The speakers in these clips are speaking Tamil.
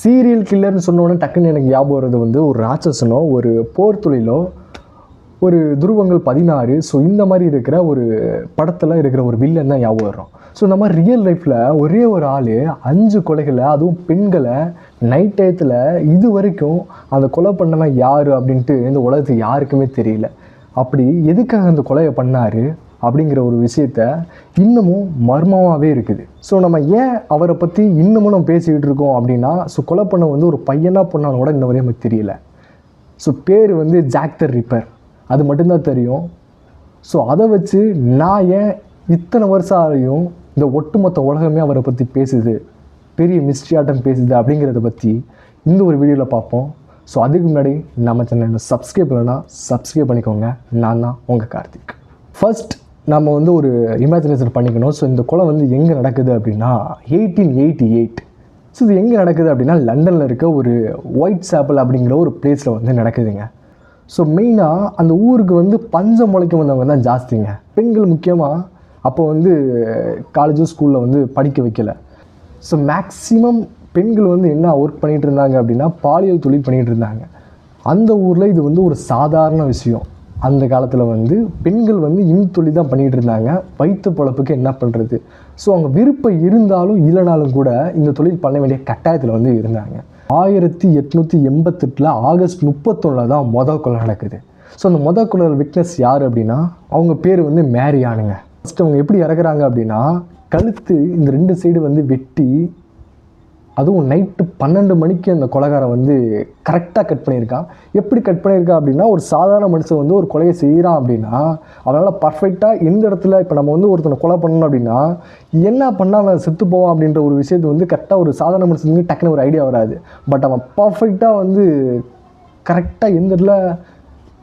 சீரியல் கில்லர்னு சொன்னோன்னே டக்குன்னு எனக்கு ஞாபகம் வருது வந்து ஒரு ராட்சசனோ ஒரு போர் தொழிலோ ஒரு துருவங்கள் பதினாறு. ஸோ இந்த மாதிரி இருக்கிற ஒரு படத்தில் இருக்கிற ஒரு வில்லன் தான் ஞாபகம் வரும். ஸோ இந்த மாதிரி ரியல் லைஃப்பில் ஒரே ஒரு ஆள் அஞ்சு கொலைகளை அதுவும் பெண்களை நைட் டயத்தில் இது வரைக்கும் அந்த கொலை பண்ணவன் யார் அப்படின்ட்டு இந்த உலகத்துக்கு யாருக்குமே தெரியல. அப்படி எதுக்காக அந்த கொலையை பண்ணார்? அப்படிங்கிற ஒரு விஷயத்த இன்னமும் மர்மமாகவே இருக்குது. ஸோ நம்ம ஏன் அவரை பற்றி இன்னமும் நம்ம பேசிக்கிட்டு இருக்கோம் அப்படின்னா ஸோ கொலை பண்ண வந்து ஒரு பையனாக பொண்ணான்னு கூட இன்ன வரையும் நமக்கு தெரியல. ஸோ பேர் வந்து ஜாக்தர் ரிப்பர் அது மட்டும்தான் தெரியும். ஸோ அதை வச்சு நான் ஏன் இத்தனை வருஷம் ஆகியும் இந்த ஒட்டுமொத்த உலகமே அவரை பற்றி பேசுது பெரிய மிஸ்ட்ரியாட்டம் பேசுது அப்படிங்கிறத பற்றி இந்த ஒரு வீடியோவில் பார்ப்போம். ஸோ அதுக்கு முன்னாடி நம்ம சேனலில் சப்ஸ்கிரைப் பண்ணலைன்னா சப்ஸ்கிரைப் பண்ணிக்கோங்க. நான் தான் உங்கள் கார்த்திக். ஃபஸ்ட் நம்ம வந்து ஒரு இமேஜினேஷன் பண்ணிக்கணும். ஸோ இந்த கொலை வந்து எங்கே நடக்குது அப்படின்னா எயிட்டீன் எயிட்டி எயிட் ஸோ இது எங்கே நடக்குது அப்படின்னா லண்டனில் இருக்க ஒரு ஒயிட் சாப்பிள் அப்படிங்கிற ஒரு பிளேஸில் வந்து நடக்குதுங்க. ஸோ மெயினாக அந்த ஊருக்கு வந்து பஞ்சம் முளைக்க வந்தவங்க தான் ஜாஸ்திங்க. பெண்கள் முக்கியமாக அப்போ வந்து காலேஜும் ஸ்கூலில் வந்து படிக்க வைக்கலை. ஸோ மேக்ஸிமம் பெண்கள் வந்து என்ன ஒர்க் பண்ணிகிட்டு இருந்தாங்க அப்படின்னா பாலியல் தொழில் பண்ணிகிட்டு இருந்தாங்க. அந்த ஊரில் இது வந்து ஒரு சாதாரண விஷயம். அந்த காலத்தில் வந்து பெண்கள் வந்து இன்தொழி தான் பண்ணிகிட்டு இருந்தாங்க. வயிற்று பொழப்புக்கு என்ன பண்ணுறது ஸோ அவங்க விருப்பம் இருந்தாலும் இல்லைனாலும் கூட இந்த தொழில் பண்ண வேண்டிய கட்டாயத்தில் வந்து இருந்தாங்க. ஆயிரத்தி எட்நூற்றி எண்பத்தெட்டில் ஆகஸ்ட் முப்பத்தொன்னில் தான் மொதல் கொலை நடக்குது. ஸோ அந்த மொதல் கொலை விட்னஸ் யார் அப்படின்னா அவங்க பேர் வந்து மேரி ஆனுங்க ஃபஸ்ட்டு அவங்க எப்படி இறக்குறாங்க அப்படின்னா கழுத்து இந்த ரெண்டு சைடு வந்து வெட்டி அதுவும் நைட்டு பன்னெண்டு மணிக்கு அந்த கொலைகாரன் வந்து கரெக்டாக கட் பண்ணியிருக்கான் எப்படி கட் பண்ணியிருக்கான் அப்படின்னா ஒரு சாதாரண மனுஷன் வந்து ஒரு கொலையை செய்கிறான் அப்படின்னா அவனால் பர்ஃபெக்டாக எந்த இடத்துல இப்போ நம்ம வந்து ஒருத்தனை கொலை பண்ணணும் அப்படின்னா என்ன பண்ணால் அவன் செத்து போவான் அப்படின்ற ஒரு விஷயத்தை வந்து கரெக்டாக ஒரு சாதாரண மனுஷனுக்கு டக்குன்னு ஒரு ஐடியா வராது. பட் அவன் பர்ஃபெக்டாக வந்து கரெக்டாக எந்த இடத்துல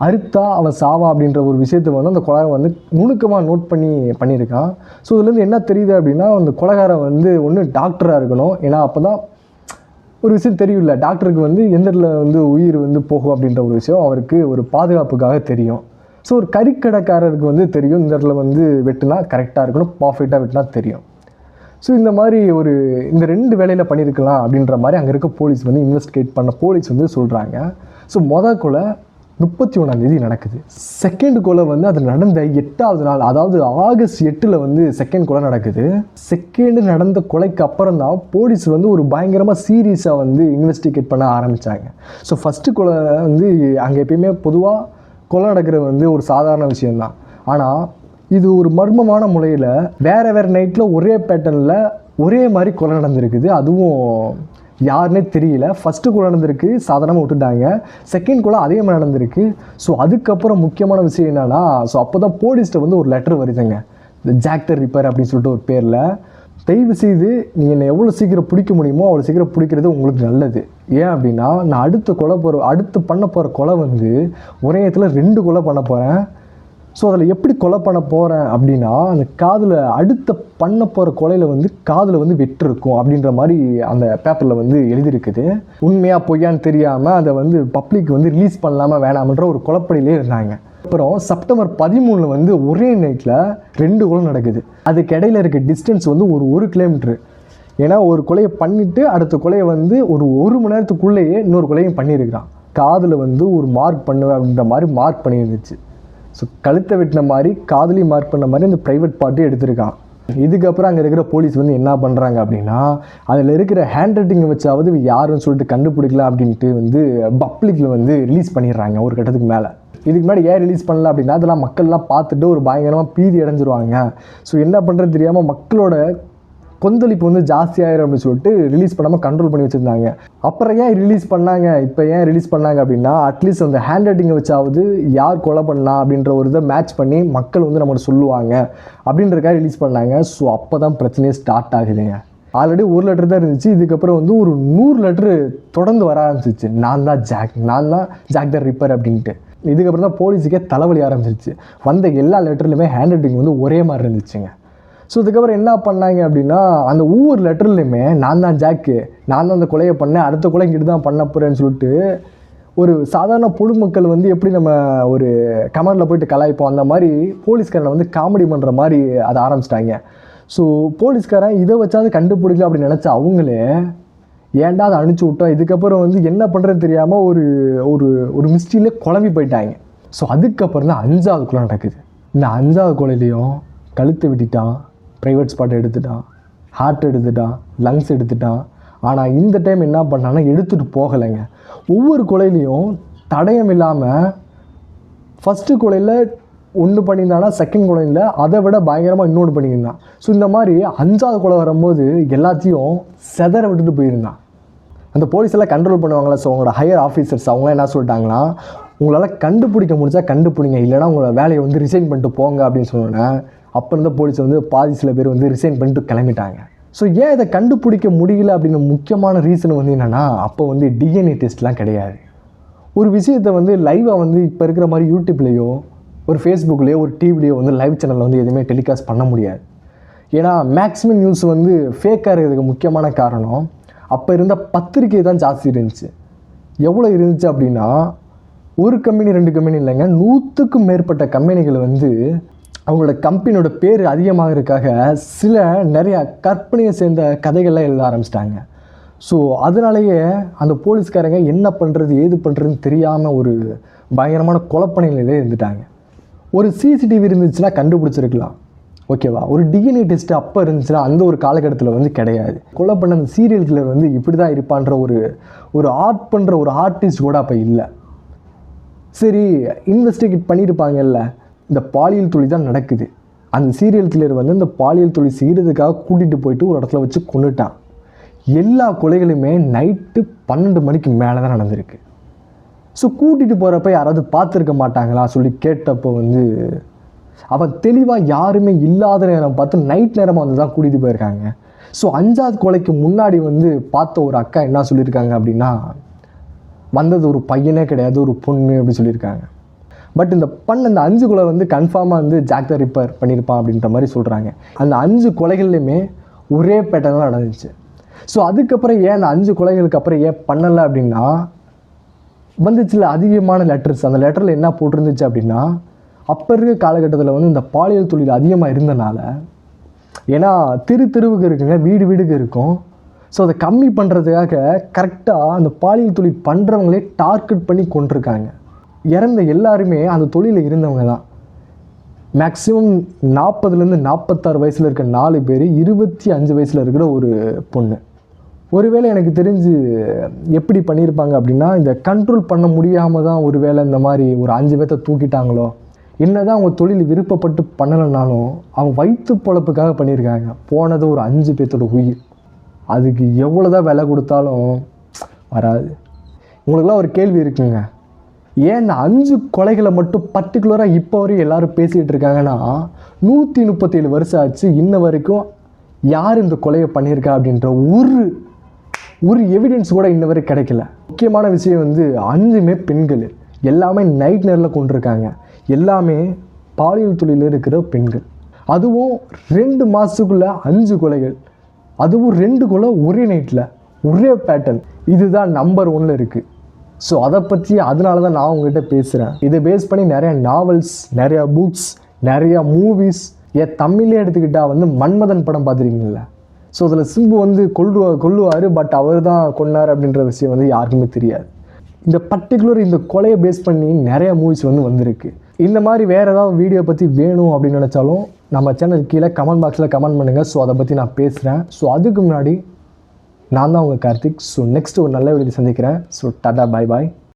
அறுத்தா அவள் சாவா அப்படின்ற ஒரு விஷயத்தை வந்து அந்த கொலகாரன் வந்து நுணுக்கமாக நோட் பண்ணி பண்ணியிருக்கான். ஸோ இதுலேருந்து என்ன தெரியுது அப்படின்னா அந்த கொலகாரன் வந்து ஒன்று டாக்டராக இருக்கணும். ஏன்னா அப்போ தான் ஒரு விஷயம் தெரியல டாக்டருக்கு வந்து எந்த இடத்துல வந்து உயிர் வந்து போகும் அப்படின்ற ஒரு விஷயம் அவருக்கு ஒரு பாதுகாப்புக்காக தெரியும். ஸோ ஒரு கறிக்கடைக்காரருக்கு வந்து தெரியும் இந்த இடத்துல வந்து வெட்டினா கரெக்டாக இருக்கணும் பர்ஃபெக்டாக வெட்டினா தெரியும். ஸோ இந்த மாதிரி ஒரு இந்த ரெண்டு வேலையில் பண்ணியிருக்கலாம் அப்படின்ற மாதிரி அங்கே இருக்க போலீஸ் வந்து இன்வெஸ்டிகேட் பண்ண போலீஸ் வந்து சொல்கிறாங்க ஸோ மொதல் கொலை முப்பத்தி ஒன்றாந்தேதி நடக்குது. செகண்ட் கொலை வந்து அது நடந்த எட்டாவது நாள் அதாவது ஆகஸ்ட் எட்டில் வந்து செகண்ட் கொலை நடக்குது. செகண்டு நடந்த கொலைக்கு அப்புறம் தான் போலீஸ் வந்து ஒரு பயங்கரமாக சீரியஸாக வந்து இன்வெஸ்டிகேட் பண்ண ஆரம்பித்தாங்க ஸோ ஃபஸ்ட்டு கொலை வந்து அங்கே எப்பயுமே பொதுவாக கொலை நடக்கிறது வந்து ஒரு சாதாரண விஷயந்தான் ஆனால் இது ஒரு மர்மமான முறையில் வேறு வேறு நைட்டில் ஒரே பேட்டர்னில் ஒரே மாதிரி கொலை நடந்திருக்குது. அதுவும் யாருன்னே தெரியல. ஃபஸ்ட்டு கொலை நடந்திருக்கு சாதாரணமாக விட்டுட்டாங்க. செகண்ட் கொலை அதே மாதிரி நடந்திருக்கு. ஸோ அதுக்கப்புறம் முக்கியமான விஷயம் என்னென்னா ஸோ அப்போ தான் போலீஸ்கிட்ட வந்து ஒரு லெட்டர் வருதுங்க. இந்த ஜாக்டர் ரிப்பேர் அப்படின்னு சொல்லிட்டு ஒரு பேரில். தயவு செய்து நீங்கள் என்னை எவ்வளோ சீக்கிரம் பிடிக்க முடியுமோ அவ்வளோ சீக்கிரம் பிடிக்கிறது உங்களுக்கு நல்லது. ஏன் அப்படின்னா நான் அடுத்த கொலை போகிற அடுத்து பண்ண போகிற கொலை வந்து ஒரே இடத்துல ரெண்டு கொலை பண்ண போகிறேன் ஸோ அதில் எப்படி கொலை பண்ண போகிறேன் அப்படின்னா அந்த காதில் அடுத்த பண்ண போகிற கொலையில் வந்து காதில் வந்து வெட்டு இருக்கும் அப்படின்ற மாதிரி அந்த பேப்பரில் வந்து எழுதியிருக்குது. உண்மையாக பொய்யான்னு தெரியாமல் அதை வந்து பப்ளிக் வந்து ரிலீஸ் பண்ணலாமல் வேணாமன்ற ஒரு குழப்படியிலே இருந்தாங்க. அப்புறம் செப்டம்பர் பதிமூணில் வந்து ஒரே நைட்டில் ரெண்டு கொலை நடக்குது. அதுக்கு இடையில இருக்க டிஸ்டன்ஸ் வந்து ஒரு ஒரு கிலோமீட்ரு ஏன்னா ஒரு கொலையை பண்ணிவிட்டு அடுத்த கொலையை வந்து ஒரு ஒரு மணி நேரத்துக்குள்ளேயே இன்னொரு கொலையும் பண்ணியிருக்கிறான். காதில் வந்து ஒரு மார்க் பண்ணுவேன் அப்படின்ற மாதிரி மார்க் பண்ணியிருந்துச்சு. ஸோ கழுத்தை வெட்டின மாதிரி காதலி மார்க் பண்ண மாதிரி அந்த ப்ரைவேட் பார்ட்டி எடுத்திருக்கான். இதுக்கப்புறம் அங்கே இருக்கிற போலீஸ் வந்து என்ன பண்ணுறாங்க அப்படின்னா அதில் இருக்கிற ஹேண்ட் ரைட்டிங்கை வச்சாவது யாருன்னு சொல்லிட்டு கண்டுபிடிக்கலாம் அப்படின்ட்டு வந்து பப்ளிக்கில் வந்து ரிலீஸ் பண்ணிடுறாங்க ஒரு கட்டத்துக்கு மேலே. இதுக்கு முன்னாடி ஏன் ரிலீஸ் பண்ணல அப்படின்னா அதெல்லாம் மக்கள்லாம் பார்த்துட்டு ஒரு பயங்கரமாக பீதி அடைஞ்சிருவாங்க. ஸோ என்ன பண்ணுறது தெரியாமல் மக்களோட கொந்தளிப்பு வந்து ஜாஸ்தியாயிரும் அப்படின்னு சொல்லிட்டு ரிலீஸ் பண்ணாமல் கண்ட்ரோல் பண்ணி வச்சுருந்தாங்க. அப்புறம் ஏன் ரிலீஸ் பண்ணாங்க? இப்போ ஏன் ரிலீஸ் பண்ணாங்க அப்படின்னா அட்லீஸ்ட் அந்த ஹேண்ட் ரைட்டிங்கை வச்சாவது யார் கொலை பண்ணா அப்படின்ற ஒரு இதை மேட்ச் பண்ணி மக்கள் வந்து நம்மளை சொல்லுவாங்க. அப்படின்றக்காக ரிலீஸ் பண்ணாங்க. ஸோ அப்போ தான் பிரச்சனையே ஸ்டார்ட் ஆகுதுங்க. ஆல்ரெடி ஒரு லெட்டர் தான் இருந்துச்சு. இதுக்கப்புறம் வந்து ஒரு நூறு லெட்ரு தொடர்ந்து வர ஆரம்பிச்சிச்சு நான் தான் ஜாக் நான் தான் ஜாக் த ரிப்பர் அப்படின்ட்டு. இதுக்கப்புறம் தான் போலீஸுக்கே தலைவலி ஆரம்பிச்சிருச்சு. வந்த எல்லா லெட்டர்லையுமே ஹேண்ட் ரைட்டிங் வந்து ஒரே மாதிரி இருந்துச்சுங்க. ஸோ இதுக்கப்புறம் என்ன பண்ணாங்க அப்படின்னா அந்த ஒவ்வொரு லெட்டர்லையுமே நான் தான் ஜாக்கு நான் தான் அந்த கொலையை பண்ணேன் அடுத்த கொலை இங்கிட்டு தான் பண்ண போகிறேன்னு சொல்லிட்டு ஒரு சாதாரண பொதுமக்கள் வந்து எப்படி நம்ம ஒரு கமெண்டில் போயிட்டு கலாய்ப்போம் அந்த மாதிரி போலீஸ்காரனை வந்து காமெடி பண்ணுற மாதிரி அதை ஆரம்பிச்சிட்டாங்க. ஸோ போலீஸ்காரன் இதை வச்சாவது கண்டுபிடிக்கல அப்படின்னு நினச்ச அவங்களே ஏன்டா அதை அனுப்பிச்சி விட்டோம்? இதுக்கப்புறம் வந்து என்ன பண்ணுறது தெரியாமல் ஒரு ஒரு ஒரு மிஸ்ட்ரியிலே குழம்பி போயிட்டாங்க. ஸோ அதுக்கப்புறம் தான் அஞ்சாவது கொலை நடக்குது. இந்த அஞ்சாவது கொலையிலையும் கழுத்தை வெட்டிட்டான் ப்ரைவேட் ஸ்பாட் எடுத்துட்டான் ஹார்ட் எடுத்துட்டான் லங்ஸ் எடுத்துட்டான் ஆனால் இந்த டைம் என்ன பண்ணான்னா எடுத்துகிட்டு போகலைங்க. ஒவ்வொரு கொலையிலையும் தடயம் இல்லாமல் ஃபஸ்ட்டு கொலையில் ஒன்று பண்ணியிருந்தானா செகண்ட் கொலையில் அதை விட பயங்கரமாக இன்னொன்று பண்ணியிருந்தான். ஸோ இந்த மாதிரி அஞ்சாவது கொலை வரும்போது எல்லாத்தையும் செதற விட்டுட்டு போயிருந்தான். அந்த போலீஸ் எல்லாம் கண்ட்ரோல் பண்ணுவாங்களா ஸோ அவங்களோட ஹையர் ஆஃபீஸர்ஸ் அவங்களாம் என்ன சொல்லிட்டாங்கன்னா உங்களால் கண்டுபிடிக்க முடிஞ்சால் கண்டுபிடிங்க இல்லைன்னா உங்களோட வேலையை வந்து ரிசைன் பண்ணிட்டு போங்க அப்படின்னு சொன்னோன்னே அப்போ இருந்த போலீஸ் வந்து பாதி சில பேர் வந்து ரிசைன் பண்ணிட்டு கிளம்பிட்டாங்க. ஸோ ஏன் இதை கண்டுபிடிக்க முடியல அப்படின்னு முக்கியமான ரீசன் வந்து என்னென்னா அப்போ வந்து டிஎன்ஏ டெஸ்ட்லாம் கிடையாது. ஒரு விஷயத்தை வந்து லைவாக வந்து இப்போ இருக்கிற மாதிரி யூடியூப்லேயோ ஒரு ஃபேஸ்புக்லேயோ ஒரு டிவிலையோ வந்து லைவ் சேனலில் வந்து எதுவுமே டெலிகாஸ்ட் பண்ண முடியாது. ஏன்னா மேக்ஸிமம் நியூஸ் வந்து ஃபேக்காக இருக்கிறதுக்கு முக்கியமான காரணம் அப்போ இருந்த பத்திரிக்கை தான் ஜாஸ்தி இருந்துச்சு. எவ்வளோ இருந்துச்சு அப்படின்னா ஒரு கம்பெனி ரெண்டு கம்பெனி இல்லைங்க நூற்றுக்கும் மேற்பட்ட கம்பெனிகள் வந்து அவங்களோட கம்பெனியோட பேர் அதிகமாகிறதுக்காக சில நிறையா கற்பனையை சேர்ந்த கதைகள்லாம் எழுத ஆரம்பிச்சிட்டாங்க. ஸோ அதனாலேயே அந்த போலீஸ்காரங்க என்ன பண்ணுறது ஏது பண்ணுறதுன்னு தெரியாமல் ஒரு பயங்கரமான குழப்பணிலே இருந்துட்டாங்க. ஒரு சிசிடிவி இருந்துச்சுன்னா கண்டுபிடிச்சிருக்கலாம். ஓகேவா ஒரு டிஎன்ஏ டெஸ்ட் அப்போ இருந்துச்சுன்னா அந்த ஒரு காலகட்டத்தில் வந்து கிடையாது. கொலை பண்ண அந்த சீரியல் கில்லர் வந்து இப்படி தான் இருப்பான்ற ஒரு ஒரு ஆர்ட் பண்ணுற ஒரு ஆர்டிஸ்ட் கூட அப்போ இல்லை. சரி இன்வெஸ்டிகேட் பண்ணியிருப்பாங்கல்ல இந்த பாலியல் தொழில் தான் நடக்குது. அந்த சீரியல் கில்லர் வந்து இந்த பாலியல் தொழில் செய்கிறதுக்காக கூட்டிகிட்டு போயிட்டு ஒரு இடத்துல வச்சு கொண்டுட்டான் எல்லா கொலைகளுமே நைட்டு பன்னெண்டு மணிக்கு மேலே தான் நடந்திருக்கு. ஸோ கூட்டிகிட்டு போகிறப்ப யாராவது பார்த்துருக்க மாட்டாங்களா சொல்லி கேட்டப்போ வந்து அவன் தெளிவாக யாருமே இல்லாத நேரம் பார்த்து நைட் நேரமாக வந்து தான் கூட்டிகிட்டு போயிருக்காங்க. ஸோ அஞ்சாவது கொலைக்கு முன்னாடி வந்து பார்த்த ஒரு அக்கா என்ன சொல்லியிருக்காங்க அப்படின்னா வந்தது ஒரு பையனே கிடையாது ஒரு பொண்ணு அப்படி சொல்லியிருக்காங்க. பட் இந்த பண்ண அந்த அஞ்சு கொலை வந்து கன்ஃபார்மாக வந்து ஜாக் த ரிப்பர் பண்ணியிருப்பான் அப்படின்ற மாதிரி சொல்கிறாங்க அந்த அஞ்சு கொலைகள்லையுமே ஒரே பேட்டர்ன் தான் நடந்துச்சு. ஸோ அதுக்கப்புறம் ஏன் அந்த அஞ்சு கொலைகளுக்கு அப்புறம் ஏன் பண்ணலை அப்படின்னா வந்துச்சுல அதிகமான லெட்டர்ஸ் அந்த லெட்டரில் என்ன போட்டிருந்துச்சு அப்படின்னா அப்போ இருக்க காலகட்டத்தில் வந்து இந்த பாலியல் தொழில் அதிகமாக இருந்தனால ஏன்னா திரு தெருவுக்கு இருக்குங்க வீடு வீடுக்கு இருக்கும். ஸோ அதை கம்மி பண்ணுறதுக்காக கரெக்டாக அந்த பாலியல் தொழில் பண்ணுறவங்களே டார்கெட் பண்ணி கொண்டிருக்காங்க. இறந்த எல்லாருமே அந்த தொழிலில் இருந்தவங்க தான். மேக்ஸிமம் நாற்பதுலேருந்து நாற்பத்தாறு வயசில் இருக்க நாலு பேர் இருபத்தி அஞ்சு வயசில் இருக்கிற ஒரு பொண்ணு. ஒருவேளை எனக்கு தெரிஞ்சு எப்படி பண்ணியிருப்பாங்க அப்படின்னா இந்த கண்ட்ரோல் பண்ண முடியாமல் தான் ஒருவேளை இந்த மாதிரி ஒரு அஞ்சு பேர்த்த தூக்கிட்டாங்களோ என்ன தான் அவங்க தொழில் விருப்பப்பட்டு பண்ணலைனாலும் அவங்க வயிற்று பொழப்புக்காக பண்ணியிருக்காங்க. போனது ஒரு அஞ்சு பேர்த்தோட உயிர். அதுக்கு எவ்வளோ தான் விலை கொடுத்தாலும் வராது. உங்களுக்கெல்லாம் ஒரு கேள்வி இருக்குங்க. ஏன் இந்த அஞ்சு கொலைகளை மட்டும் பர்டிகுலராக இப்போ வரையும் எல்லாரும் பேசிகிட்டு இருக்காங்கன்னா நூற்றி முப்பத்தேழு வருஷம் ஆச்சு இன்ன வரைக்கும் யார் இந்த கொலையை பண்ணியிருக்கா அப்படின்ற ஒரு ஒரு எவிடன்ஸ் கூட இன்ன வரைக்கும் கிடைக்கல. முக்கியமான விஷயம் வந்து அஞ்சுமே பெண்கள். எல்லாமே நைட் நேரில் கொண்டிருக்காங்க எல்லாமே பாலியல் தொழிலில் இருக்கிற பெண்கள். அதுவும் ரெண்டு மாதத்துக்குள்ளே அஞ்சு கொலைகள். அதுவும் ரெண்டு கொலை ஒரே நைட்டில் ஒரே பேட்டர்ன் இதுதான் நம்பர் ஒன்னில் இருக்குது ஸோ அதை பற்றி அதனால தான் நான் உங்ககிட்ட பேசுகிறேன் இதை பேஸ் பண்ணி நிறைய நாவல்ஸ் நிறையா புக்ஸ் நிறையா மூவிஸ் ஏன் தமிழே எடுத்துக்கிட்டால் வந்து மன்மதன் படம் பார்த்துருக்கீங்களா ஸோ அதில் சிம்பு வந்து கொல்லுவா கொல்லுவார் பட் அவர் தான் கொன்னார் அப்படின்ற விஷயம் வந்து யாருக்குமே தெரியாது. இந்த பர்டிகுலர் இந்த கொலையை பேஸ் பண்ணி நிறைய மூவிஸ் வந்து வந்திருக்கு. இந்த மாதிரி வேறு ஏதாவது வீடியோ பற்றி வேணும் அப்படின்னு நினச்சாலும் நம்ம சேனல் கீழே கமெண்ட் பாக்ஸில் கமெண்ட் பண்ணுங்கள் ஸோ அதை பற்றி நான் பேசுகிறேன் ஸோ அதுக்கு முன்னாடி நான் தான் உங்கள் கார்த்திக். ஸோ நெக்ஸ்ட் ஒரு நல்ல வீடியோ சந்திக்கிறேன். ஸோ டாடா பாய் பாய்